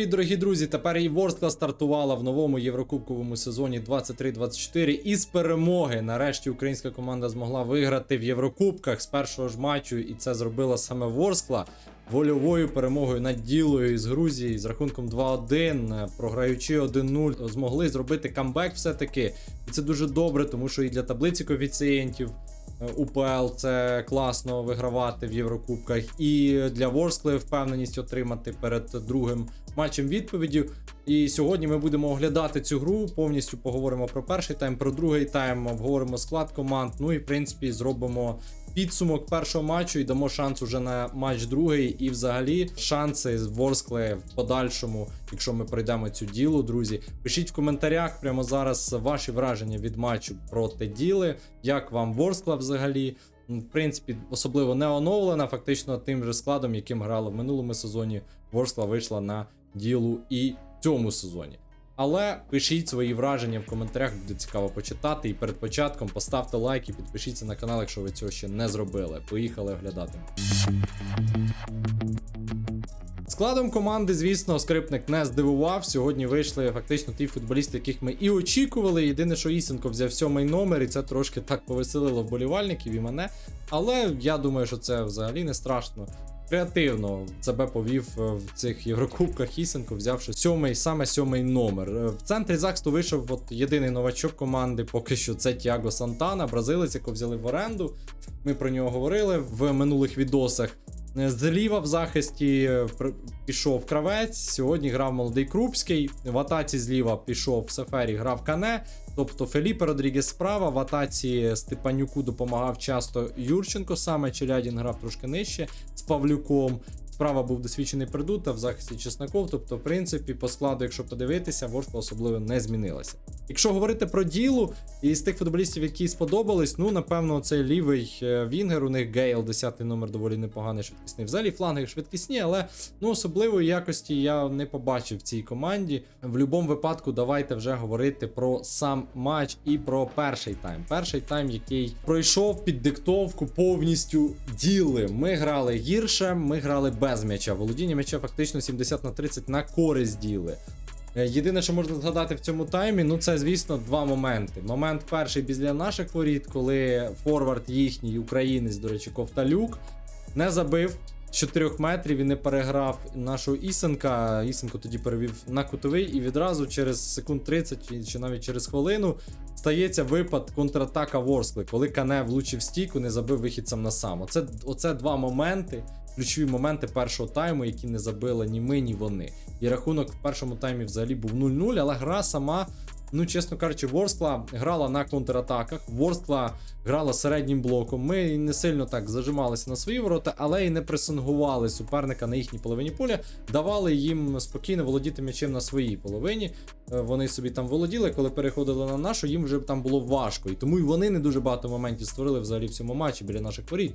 привіт, дорогі друзі! Тепер і Ворскла стартувала в новому Єврокубковому сезоні 23-24 із перемоги. Нарешті українська команда змогла виграти в Єврокубках з першого ж матчу, і це зробила саме Ворскла. Вольовою перемогою над ділою з Грузії з рахунком 2-1, програючи 1-0, змогли зробити камбек все-таки. І це дуже добре, тому що і для таблиці коефіцієнтів УПЛ це класно вигравати в Єврокубках. І для Ворскли впевненість отримати перед другим матчем відповіді. І сьогодні ми будемо оглядати цю гру. Повністю поговоримо про перший тайм, про другий тайм, обговоримо склад команд. Ну і в принципі зробимо підсумок першого матчу і дамо шанс уже на матч другий. І взагалі шанси з Ворскли в подальшому, якщо ми пройдемо цю ділу, друзі. Пишіть в коментарях прямо зараз ваші враження від матчу проти діли. Як вам Ворскла взагалі? В принципі, особливо не оновлена, фактично тим же складом, яким грала в минулому сезоні. Ворскла вийшла на ділу і в цьому сезоні. Але пишіть свої враження в коментарях, буде цікаво почитати. І перед початком поставте лайк і підпишіться на канал, якщо ви цього ще не зробили. Поїхали оглядати. Складом команди, звісно, скрипник не здивував. Сьогодні вийшли фактично ті футболісти, яких ми і очікували. Єдине, що Ісенко взяв сьомий номер, і це трошки так повеселило вболівальників і мене. Але я думаю, що це взагалі не страшно. Креативно себе повів е, в цих Єврокубках Ісенко, взявши сьомий, саме сьомий номер. Е, В центрі захисту вийшов от єдиний новачок команди, поки що це Тіаго Сантана, бразилець, якого взяли в оренду. Ми про нього говорили в минулих відосах. Е, Зліва в захисті пішов кравець. Сьогодні грав молодий Крупський. В атаці зліва пішов Сефері, грав Кане. Тобто Феліпе Родрігес справа. В атаці Степанюку допомагав часто Юрченко. Саме Челядін грав трошки нижче з Павлюком. Справа був досвідчений Придут, а в захисті Чесноков. Тобто, в принципі, по складу, якщо подивитися, Ворскла особливо не змінилася. Якщо говорити про ділу, і з тих футболістів, які сподобались, ну напевно, цей лівий е, Вінгер. У них Гейл, 10 номер доволі непоганий швидкісний. Взагалі фланги швидкісні, але ну особливої якості я не побачив в цій команді. В будь-якому випадку, давайте вже говорити про сам матч і про перший тайм. Перший тайм, який пройшов під диктовку повністю діли. Ми грали гірше, ми грали без м'яча. Володіння м'яча фактично 70 на 30 на користь діли. Е, Єдине, що можна згадати в цьому таймі, ну це, звісно, два моменти. Момент перший біля наших воріт, коли форвард їхній українець, до речі, Ковталюк, не забив з 4 метрів і не переграв нашого Ісенка. Ісенко тоді перевів на кутовий, і відразу через секунд 30 чи- навіть через хвилину стається випад контратака Ворскли, коли Кане влучив стійку, не забив вихідцем на сам. Оце, оце два моменти. Ключові моменти першого тайму, які не забили ні ми, ні вони. І рахунок в першому таймі взагалі був 0-0, але гра сама, ну чесно кажучи, Ворскла грала на контратаках. Ворскла грала середнім блоком. Ми не сильно так зажималися на свої ворота, але і не пресингували суперника на їхній половині поля, давали їм спокійно володіти м'ячем на своїй половині. Е, Вони собі там володіли, коли переходили на нашу, їм вже там було важко. І тому і вони не дуже багато моментів створили взагалі в цьому матчі біля наших воріт.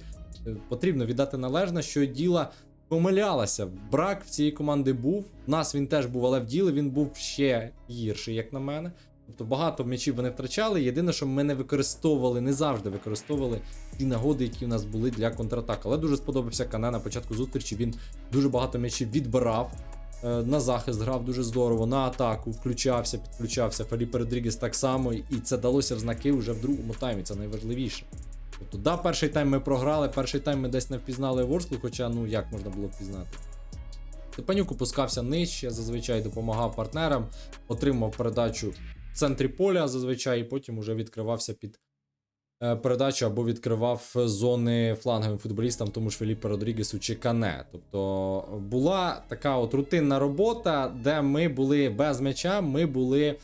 Е, Потрібно віддати належне, що діла помилялася. Брак в цієї команди був. В нас він теж був, але в ділі він був ще гірший, як на мене. Тобто багато м'ячів вони втрачали. Єдине, що ми не використовували, не завжди використовували ті нагоди, які в нас були для контратак. Але дуже сподобався Кане на початку зустрічі. Він дуже багато м'ячів відбирав. е, На захист грав дуже здорово, на атаку включався, підключався. Феліпе Родрігес так само, і це далося в знаки вже в другому таймі. Це найважливіше. Тобто, да, перший тайм ми програли, перший тайм ми десь не впізнали Ворсклу, хоча ну як можна було впізнати. Степанюк опускався нижче, зазвичай допомагав партнерам, отримав передачу в центрі поля зазвичай, і потім уже відкривався під е, передачу або відкривав зони фланговим футболістам, тому ж Феліпе Родрігесу чи Кане. Тобто була така от рутинна робота, де ми були без м'яча, ми були.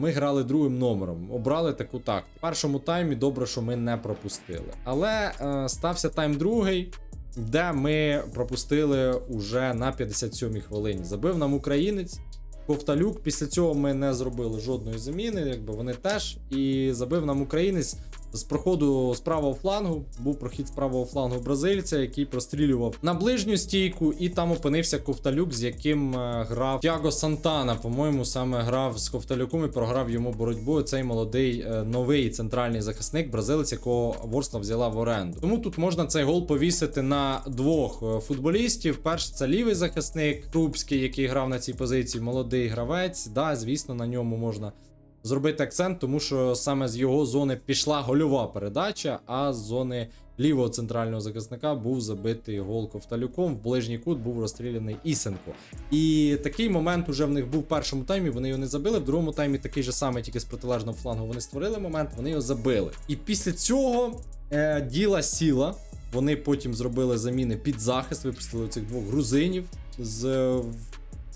Ми грали другим номером, обрали таку тактику. В першому таймі добре, що ми не пропустили. Але е, стався тайм другий, де ми пропустили уже на 57-й хвилині. Забив нам українець. Ковталюк. Після цього ми не зробили жодної заміни, якби вони теж. І забив нам українець. З проходу з правого флангу був прохід з правого флангу бразильця, який прострілював на ближню стійку, і там опинився Ковталюк, з яким е, грав Тяго Сантана. По-моєму, саме грав з Ковталюком і програв йому боротьбу. Цей молодий е, новий центральний захисник, бразилець, якого Ворскла взяла в оренду. Тому тут можна цей гол повісити на двох е, футболістів. Перший це лівий захисник Крупський, який грав на цій позиції, молодий гравець. Да, звісно, на ньому можна зробити акцент, тому що саме з його зони пішла гольова передача, а з зони лівого центрального захисника був забитий гол Ковталюком. В ближній кут був розстріляний Ісенко. І такий момент уже в них був в першому таймі. Вони його не забили. В другому таймі такий же самий, тільки з протилежного флангу. Вони створили момент, вони його забили. І після цього е, діла сіла. Вони потім зробили заміни під захист, випустили цих двох грузинів з е,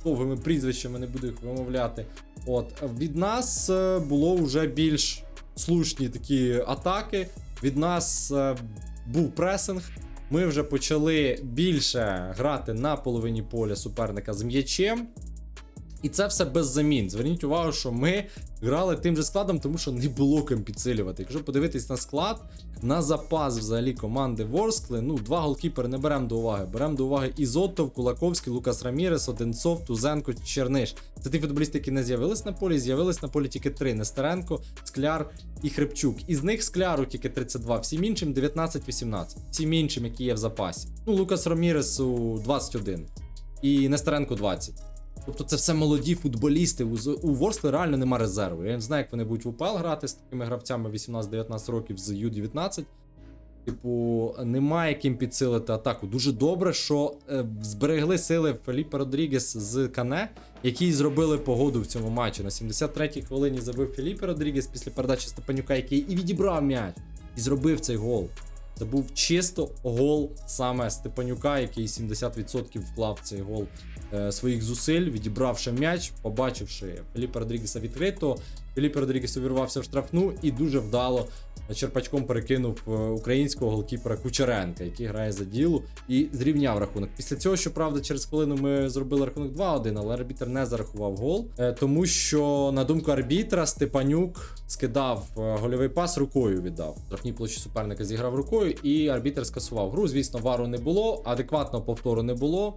довгими прізвищами, не буду їх вимовляти. От від нас е, було вже більш слушні такі атаки. Від нас е, був пресинг. Ми вже почали більше грати на половині поля суперника з м'ячем. І це все без замін. Зверніть увагу, що ми грали тим же складом, тому що не було ким підсилювати. Якщо подивитись на склад, на запас взагалі команди Ворскли, ну, два голкіпери не беремо до уваги. Беремо до уваги Ізотов, Кулаковський, Лукас Рамірес, Одинцов, Тузенко, Черниш. Це ті футболісти, які не з'явились на полі, з'явились на полі тільки три: Нестеренко, Скляр і Хребчук. Із них Скляру тільки 32, всім іншим 19-18. Всім іншим, які є в запасі. Ну, Лукас Раміресу 21 і Нестеренко 20. Тобто це все молоді футболісти. У, Ворскли реально нема резерву. Я не знаю, як вони будуть в УПЛ грати з такими гравцями 18-19 років з Ю-19. Типу, немає ким підсилити атаку. Дуже добре, що е, зберегли сили Феліпе Родрігес з Кане, які зробили погоду в цьому матчі. На 73-й хвилині забив Феліпе Родрігес після передачі Степанюка, який і відібрав м'яч, і зробив цей гол. Це був чисто гол саме Степанюка, який 70% вклав цей гол е, своїх зусиль, відібравши м'яч, побачивши Філіппа Родрігеса відкрито. Філіп Родрігес увірвався в штрафну і дуже вдало черпачком перекинув е, українського голкіпера Кучеренка, який грає за ділу, і зрівняв рахунок. Після цього, щоправда, через хвилину ми зробили рахунок 2-1, але арбітр не зарахував гол, е, тому що, на думку арбітра, Степанюк скидав е, гольовий пас рукою віддав. В площі суперника зіграв рукою, і арбітр скасував гру. Звісно, вару не було, адекватного повтору не було.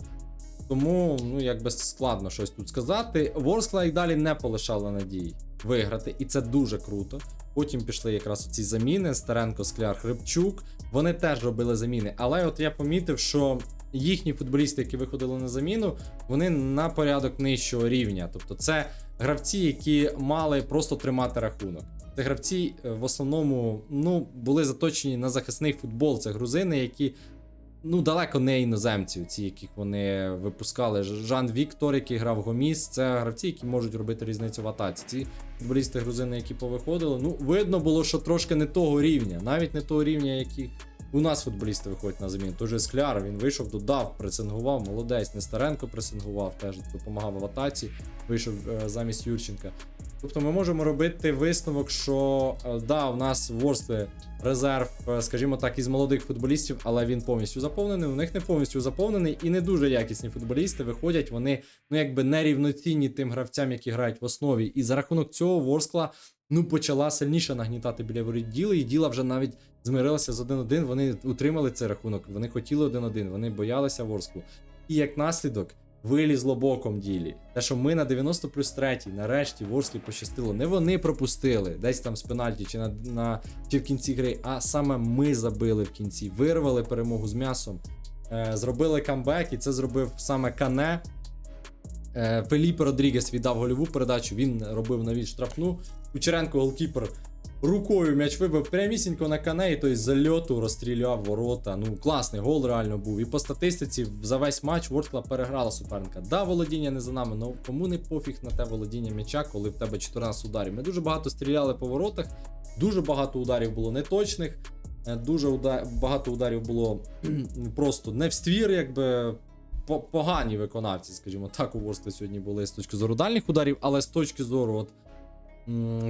Тому, ну, якби складно щось тут сказати. Ворскла і далі не полишала надій виграти, і це дуже круто. Потім пішли якраз ці заміни: Старенко, Скляр, Хребчук. Вони теж робили заміни. Але от я помітив, що їхні футболісти, які виходили на заміну, вони на порядок нижчого рівня. Тобто, це гравці, які мали просто тримати рахунок. Це гравці е, в основному ну, були заточені на захисний футбол. Це грузини, які ну далеко не іноземці, ці, яких вони випускали. Жан Віктор, який грав Гоміс, це гравці, які можуть робити різницю в атаці. Ці футболісти грузини, які повиходили. Ну, видно було, що трошки не того рівня, навіть не того рівня, які у нас футболісти виходять на заміну. Той же Скляр, він вийшов, додав, пресингував, молодець. Нестеренко пресингував, теж допомагав в атаці, вийшов е, замість Юрченка. Тобто ми можемо робити висновок, що е, да, у нас в Ворслі резерв, е, скажімо так, із молодих футболістів, але він повністю заповнений. У них не повністю заповнений і не дуже якісні футболісти виходять. Вони ну якби нерівноцінні тим гравцям, які грають в основі. І за рахунок цього Ворскла ну почала сильніше нагнітати біля воріт діла, і діла вже навіть змирилася з 1-1. Вони утримали цей рахунок. Вони хотіли 1-1, вони боялися Ворсклу. І як наслідок. Вилізло боком ділі. Те, що ми на 90 плюс 3 нарешті Ворсклі пощастило. Не вони пропустили десь там з пенальті чи на, на чи в кінці гри, а саме ми забили в кінці, вирвали перемогу з м'ясом, е, зробили камбек, і це зробив саме Кане. Е, Феліпе Родрігес віддав гольову передачу, він робив навіть штрафну. Кучеренко голкіпер рукою м'яч вибив прямісінько на кане, той зальоту розстріляв ворота. Ну, класний гол реально був. І по статистиці за весь матч Ворскла переграла суперника. Да, володіння не за нами, але кому не пофіг на те володіння м'яча, коли в тебе 14 ударів. Ми дуже багато стріляли по воротах, дуже багато ударів було неточних. е, Дуже уда- багато ударів було просто не в ствір, якби по- погані виконавці, скажімо так, у Ворскли сьогодні були з точки зору дальніх ударів, але з точки зору от,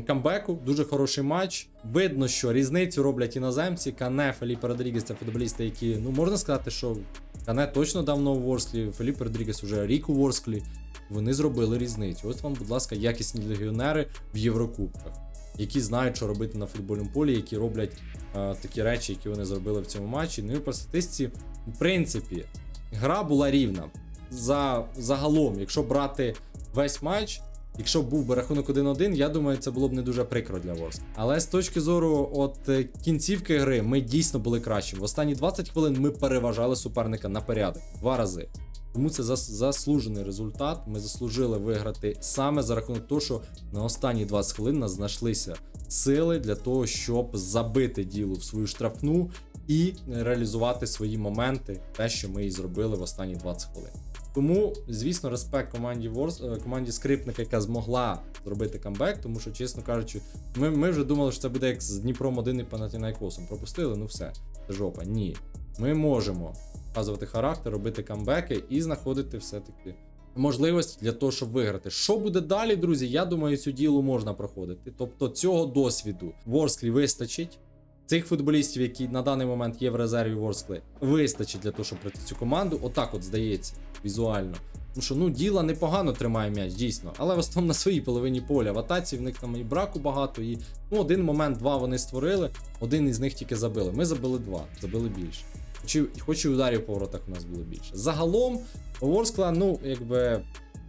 камбеку, дуже хороший матч. Видно, що різницю роблять іноземці. Кане, Феліпе Родрігес це футболісти, які, ну можна сказати, що Кане точно давно у Ворсклі, Феліпе Родрігес уже рік у Ворсклі. Вони зробили різницю. Ось вам, будь ласка, якісні легіонери в Єврокубках. які знають, що робити на футбольному полі, які роблять е, такі речі, які вони зробили в цьому матчі. Ну і по статистиці, в принципі, гра була рівна. За загалом, якщо брати весь матч, якщо б був би рахунок 1-1, я думаю, це було б не дуже прикро для Ворс. Але з точки зору от е, кінцівки гри, ми дійсно були кращими. В останні 20 хвилин ми переважали суперника на порядок два рази. Тому це зас- заслужений результат. Ми заслужили виграти саме за рахунок того, що на останні 20 хвилин нас знайшлися сили для того, щоб забити діло в свою штрафну і реалізувати свої моменти, те, що ми і зробили в останні 20 хвилин. Тому, звісно, респект команді Ворс, е, команді скрипника, яка змогла зробити камбек, тому що, чесно кажучи, ми, ми вже думали, що це буде як з Дніпром 1 і Панатінайкосом. Пропустили, ну все, це жопа. Ні. Ми можемо показувати характер, робити камбеки і знаходити все-таки можливості для того, щоб виграти. Що буде далі, друзі? Я думаю, цю ділу можна проходити. Тобто цього досвіду Ворсклі вистачить. Цих футболістів, які на даний момент є в резерві Ворскли, вистачить для того, щоб пройти цю команду. Отак, от здається, візуально. Тому що ну діла непогано тримає м'яч, дійсно. Але в основному на своїй половині поля. В атаці в них там і браку багато, і ну один момент, два вони створили, один із них тільки забили. Ми забили два, забили більше. Хоч хоч і ударів по воротах у нас було більше. Загалом, Ворскла, ну, якби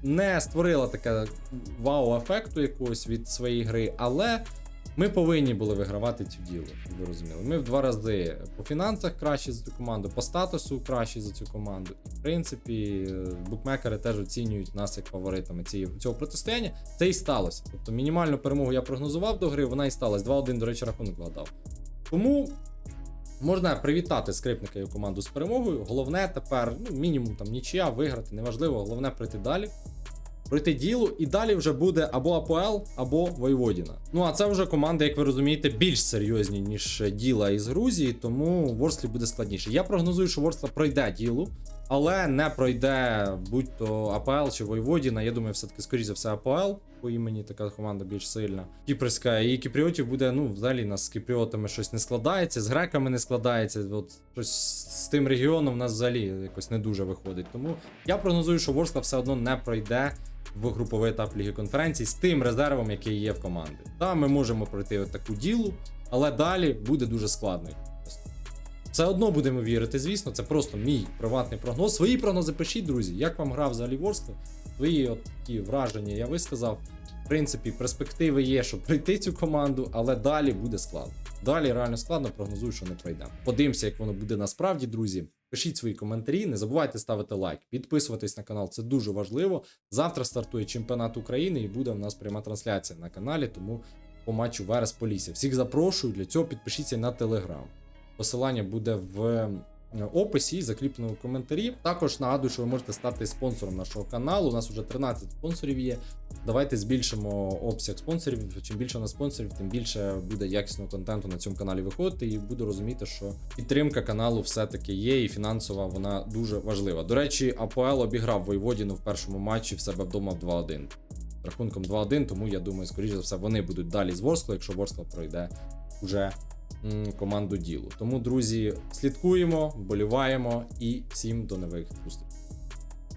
не створила таке вау-ефекту якогось від своєї гри, але ми повинні були вигравати цю діло, ви розуміли. Ми в два рази по фінансах кращі за цю команду, по статусу кращі за цю команду. І в принципі, букмекери теж оцінюють нас як фаворитами цього протистояння. Це і сталося. Тобто мінімальну перемогу я прогнозував до гри, вона і сталася. 2-1, до речі, рахунок вгадав. Тому можна привітати скрипника і команду з перемогою. Головне тепер, ну, мінімум там нічия, виграти, неважливо, головне пройти далі. Пройти діло, і далі вже буде або АПЛ, або Войводіна. Ну а це вже команди, як ви розумієте, більш серйозні, ніж діла із Грузії, тому Ворслі буде складніше. Я прогнозую, що Ворскла пройде ділу, але не пройде будь-то АПЛ чи Войводіна. Я думаю, все-таки, скоріше за все, АПЛ, по імені така команда більш сильна. Кіпрська, і кіпріотів буде, ну, взагалі нас з кіпріотами щось не складається, з греками не складається. От щось з тим регіоном в нас взагалі якось не дуже виходить. Тому я прогнозую, що Ворскла все одно не пройде в груповий етап Ліги конференцій з тим резервом, який є в команди. Та ми можемо пройти таку ділу, але далі буде дуже складно. Все одно будемо вірити, звісно, це просто мій приватний прогноз. Свої прогнози пишіть, друзі. Як вам гра взагалі Ворскла? Свої от такі враження я висказав. В принципі, перспективи є, щоб пройти цю команду, але далі буде складно. Далі реально складно, прогнозую, що не пройдемо. Подивимося, як воно буде насправді, друзі. Пишіть свої коментарі, не забувайте ставити лайк, підписуватись на канал, це дуже важливо. Завтра стартує чемпіонат України і буде в нас пряма трансляція на каналі, тому по матчу Верес Полісся. Всіх запрошую, для цього підпишіться на телеграм. Посилання буде в описі і закріпленому коментарі. Також нагадую, що ви можете стати спонсором нашого каналу. У нас вже 13 спонсорів є. Давайте збільшимо обсяг спонсорів. Чим більше у нас спонсорів, тим більше буде якісного контенту на цьому каналі виходити, і буду розуміти, що підтримка каналу все-таки є, і фінансова вона дуже важлива. До речі, АПЛ обіграв Войводіну в першому матчі в себе вдома в 2-1. Рахунком 2-1, тому я думаю, скоріше за все, вони будуть далі з Ворсклою, якщо Ворскла пройде уже команду ділу. Тому, друзі, слідкуємо, вболіваємо і всім до нових зустрічей.